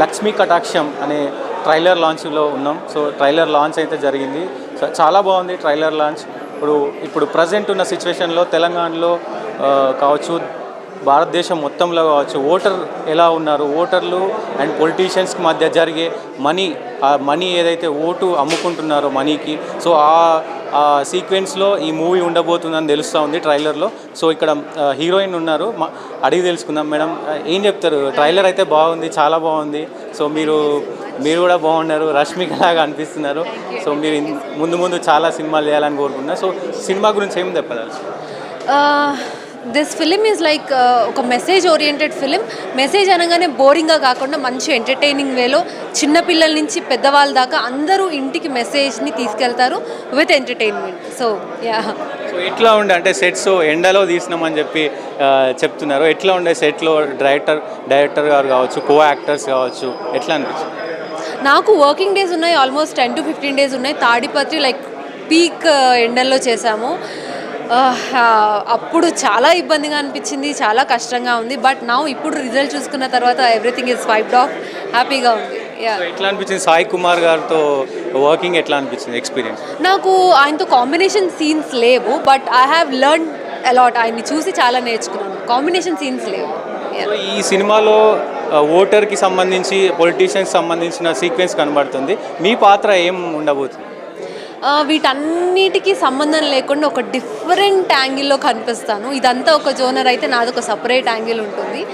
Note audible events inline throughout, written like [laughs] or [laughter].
లక్ష్మీ కటాక్షం అనే ట్రైలర్ లాంచ్లో ఉన్నాం. సో ట్రైలర్ లాంచ్ అయితే జరిగింది. సో చాలా బాగుంది ట్రైలర్ లాంచ్ ఇప్పుడు ఇప్పుడు ప్రజెంట్ ఉన్న సిచ్యువేషన్లో తెలంగాణలో కావచ్చు భారతదేశం మొత్తంలో కావచ్చు ఓటర్ ఎలా ఉన్నారు? ఓటర్లు అండ్ పొలిటీషియన్స్కి మధ్య జరిగే మనీ ఆ మనీ ఏదైతే ఓటు అమ్ముకుంటున్నారో మనీకి సో ఆ సీక్వెన్స్లో ఈ మూవీ ఉండబోతుందని తెలుస్తూ ఉంది ట్రైలర్లో. సో ఇక్కడ హీరోయిన్ ఉన్నారు. మా అడిగి తెలుసుకుందాం మేడం. ఏం చెప్తారు? ట్రైలర్ అయితే బాగుంది చాలా బాగుంది. సో మీరు మీరు కూడా బాగున్నారు. రష్మిక లాగా అనిపిస్తున్నారు. సో మీరు ముందు ముందు చాలా సినిమాలు చేయాలని కోరుకుంటున్నారు సో సినిమా గురించి ఏం చెప్పగలరు దిస్ ఫిలిం ఈజ్ లైక్ ఒక మెసేజ్ ఓరియంటెడ్ ఫిలిం. మెసేజ్ అనగానే బోరింగ్గా కాకుండా మంచి ఎంటర్టైనింగ్ వేలో చిన్నపిల్లల నుంచి పెద్దవాళ్ళ దాకా అందరూ ఇంటికి మెసేజ్ని తీసుకెళ్తారు with entertainment. So yeah. So ఎట్లా ఉండే? అంటే సెట్స్ ఎండలో తీసినామని చెప్పి చెప్తున్నారు. ఎట్లా ఉండే సెట్లో డైరెక్టర్ డైరెక్టర్ గారు కావచ్చు కో యాక్టర్స్ కావచ్చు ఎట్లా అనిపించింది? నాకు వర్కింగ్ డేస్ ఉన్నాయి almost ten to fifteen days ఉన్నాయి. తాడిపత్రి లైక్ పీక్ ఎండల్లో చేశాము అప్పుడు చాలా ఇబ్బందిగా అనిపించింది చాలా కష్టంగా ఉంది. బట్ నా ఇప్పుడు రిజల్ట్ చూసుకున్న తర్వాత ఎవ్రీథింగ్ ఇస్ వైప్డ్ ఆఫ్ హ్యాపీగా ఉంది. ఎట్లా అనిపించింది? సాయి కుమార్ గారితో వర్కింగ్ ఎట్లా అనిపించింది ఎక్స్పీరియన్స్? నాకు ఆయనతో కాంబినేషన్ సీన్స్ లేవు but I have learn a lot ఆయన్ని చూసి చాలా నేర్చుకున్నాను. కాంబినేషన్ సీన్స్ లేవు. ఈ సినిమాలో ఓటర్కి సంబంధించి పొలిటీషియన్స్ సంబంధించిన సీక్వెన్స్ కనబడుతుంది. మీ పాత్ర ఏం ఉండబోతుంది? వీటన్నిటికీ సంబంధం లేకుండా ఒక డిఫరెంట్ యాంగిల్లో కనిపిస్తాను. ఇదంతా ఒక జోనర్ అయితే నాది ఒక సపరేట్ యాంగిల్ ఉంటుంది.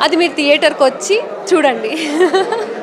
అది మీరు థియేటర్కి వచ్చి చూడండి. [laughs]